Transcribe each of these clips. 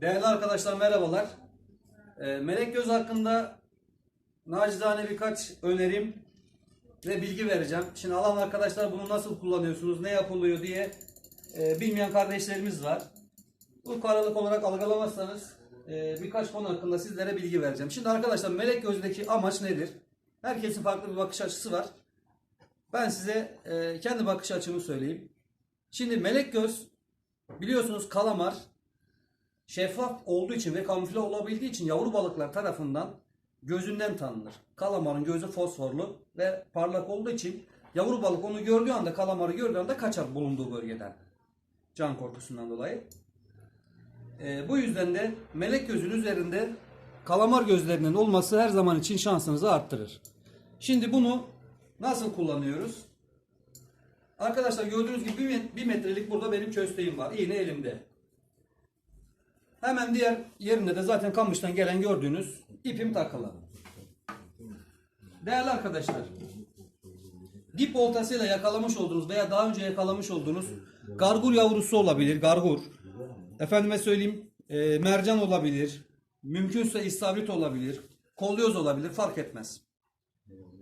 Değerli arkadaşlar merhabalar. Ee, Melek Göz hakkında nacizane birkaç önerim ve bilgi vereceğim. Şimdi alan arkadaşlar bunu nasıl kullanıyorsunuz, ne yapılıyor diye e, bilmeyen kardeşlerimiz var. Bu karalık olarak algılamazsanız e, birkaç konu hakkında sizlere bilgi vereceğim. Şimdi arkadaşlar melek gözdeki amaç nedir? Herkesin farklı bir bakış açısı var. Ben size e, kendi bakış açımı söyleyeyim. Şimdi melek göz biliyorsunuz kalamar şeffaf olduğu için ve kamufle olabildiği için yavru balıklar tarafından gözünden tanınır. Kalamarın gözü fosforlu ve parlak olduğu için yavru balık onu gördüğü anda kalamarı gördüğü anda kaçar bulunduğu bölgeden. Can korkusundan dolayı. Ee, bu yüzden de melek gözün üzerinde kalamar gözlerinin olması her zaman için şansınızı arttırır. Şimdi bunu nasıl kullanıyoruz? Arkadaşlar gördüğünüz gibi bir metrelik burada benim kösteğim var. İğne elimde. Hemen diğer yerinde de zaten kamıştan gelen gördüğünüz ipim takılı. Değerli arkadaşlar, dip oltasıyla yakalamış olduğunuz veya daha önce yakalamış olduğunuz gargur yavrusu olabilir, gargur. Efendime söyleyeyim, e, mercan olabilir, mümkünse istavrit olabilir, kolyoz olabilir, fark etmez.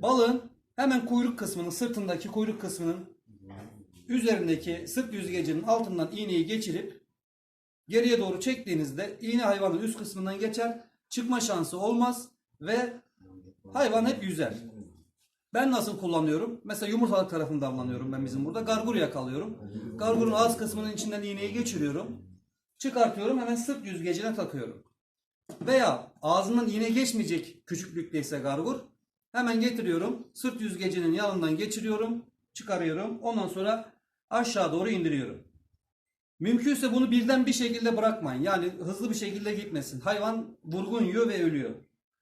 Balığın hemen kuyruk kısmının, sırtındaki kuyruk kısmının üzerindeki sırt yüzgecinin altından iğneyi geçirip geriye doğru çektiğinizde iğne hayvanın üst kısmından geçer. Çıkma şansı olmaz ve hayvan hep yüzer. Ben nasıl kullanıyorum? Mesela yumurtalık tarafında avlanıyorum ben bizim burada. Gargur yakalıyorum. Gargurun ağız kısmının içinden iğneyi geçiriyorum. Çıkartıyorum hemen sırt yüzgecine takıyorum. Veya ağzından iğne geçmeyecek küçüklükteyse gargur. Hemen getiriyorum. Sırt yüzgecinin yanından geçiriyorum. Çıkarıyorum. Ondan sonra aşağı doğru indiriyorum. Mümkünse bunu birden bir şekilde bırakmayın. Yani hızlı bir şekilde gitmesin. Hayvan vurgun yiyor ve ölüyor.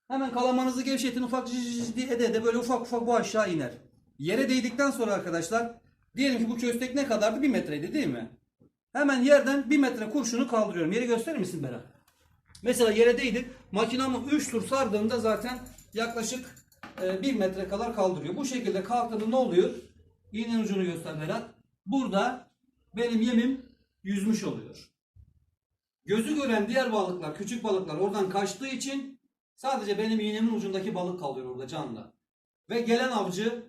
Hemen kalamanızı gevşetin ufak diye ede ede böyle ufak ufak bu aşağı iner. Yere değdikten sonra arkadaşlar diyelim ki bu köstek ne kadardı? Bir metreydi değil mi? Hemen yerden bir metre kurşunu kaldırıyorum. Yeri gösterir misin Berat? Mesela yere değdik. Makinamı 3 tur sardığımda zaten yaklaşık 1 metre kadar kaldırıyor. Bu şekilde kalktığında ne oluyor? İğnenin ucunu göster Berat. Burada benim yemim yüzmüş oluyor. Gözü gören diğer balıklar, küçük balıklar oradan kaçtığı için sadece benim iğnemin ucundaki balık kalıyor orada canlı. Ve gelen avcı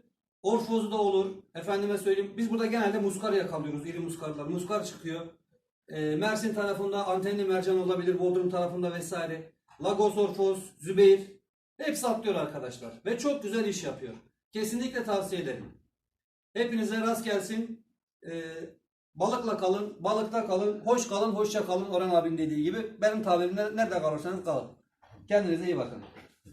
orfozu da olur. Efendime söyleyeyim biz burada genelde muskar yakalıyoruz. iri muskarlar. Muskar çıkıyor. Ee, Mersin tarafında antenli mercan olabilir. Bodrum tarafında vesaire. Lagos orfoz, Zübeyir. Hepsi atlıyor arkadaşlar. Ve çok güzel iş yapıyor. Kesinlikle tavsiye ederim. Hepinize rast gelsin. Ee, balıkla kalın, balıkta kalın, hoş kalın, hoşça kalın Orhan abinin dediği gibi. Benim tabirimle nerede kalırsanız kalın. Kendinize iyi bakın.